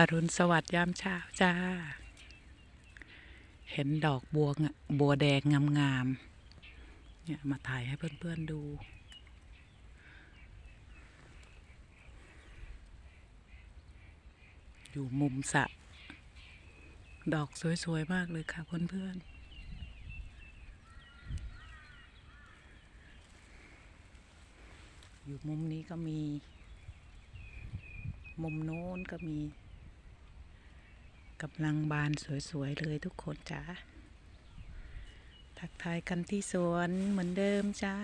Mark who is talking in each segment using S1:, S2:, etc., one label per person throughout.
S1: อรุณสวัสดิ์ยามเช้าจ้า เห็นดอกบัวบัวแดงงามๆ เนี่ยมาถ่ายให้เพื่อนๆดู อยู่มุมสระดอกสวยๆ มากเลยค่ะเพื่อนๆอยู่มุมนี้ก็มี มุมโน้นก็มี กำลังบานสวยๆเลยทุกคนจ้าทักทายกันที่สวนเหมือนเดิมจ้า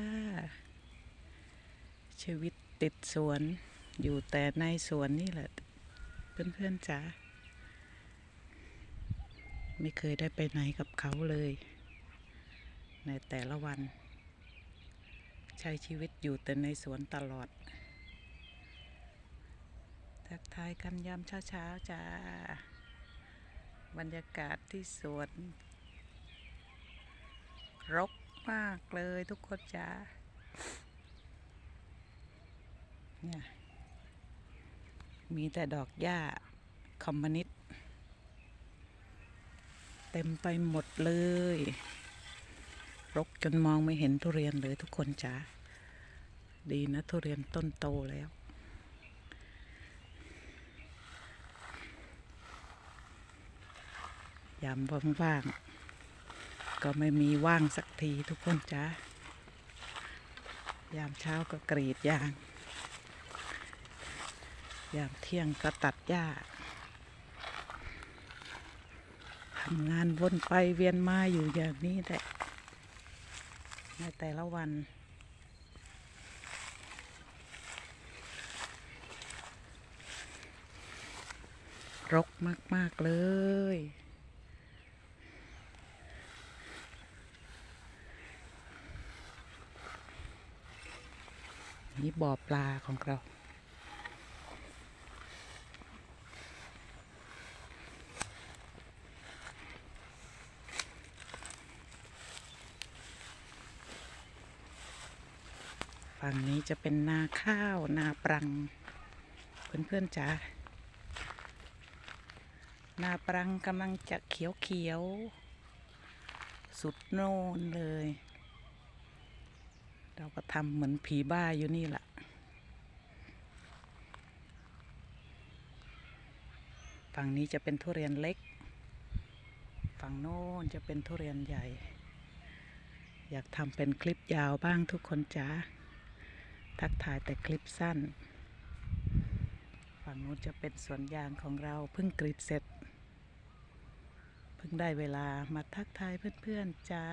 S1: ชีวิตติดสวนอยู่แต่ในสวนนี่แหละ เพื่อนๆจ้าไม่เคยได้ไปไหนกับเขาเลย ในแต่ละวัน ใช้ชีวิตอยู่แต่ในสวนตลอด ทักทายกันยามเช้าๆจ้า บรรยากาศที่สวน รกมากเลยทุกคนจ้าเนี่ยมีแต่ดอกหญ้าคอมมานิตเต็มไปหมดเลย รกจนมองไม่เห็นทุเรียนเลยทุกคนจ้าดีนะทุเรียนต้นโตแล้ว ยามว่างๆก็ไม่มีว่างสักทีทุกคนจ้ายามเช้าก็กรีดยาง ยามเที่ยงก็ตัดหญ้าทำงานวนไปเวียนมาอยู่อย่างนี้แหละในแต่ละวัน รกมาก ๆ เลย นี่บ่อปลาของเรา ฝั่งนี้จะเป็นนาข้าวนาปรัง เพื่อนๆจ๋านาปรังกำลังจะเขียวเขียวๆสุดโน่นเลย เราก็ทำเหมือนผีบ้าอยู่นี่แหละฝั่งนี้จะเป็นทุเรียนเล็ก ฝั่งโน้นจะเป็นทุเรียนใหญ่ อยากทำเป็นคลิปยาวบ้างทุกคนจ้าทักทายแต่คลิปสั้น ฝั่งนู้นจะเป็นสวนยางของเราเพิ่งกรีดเสร็จ เพิ่งได้เวลามาทักทายเพื่อนๆจ้า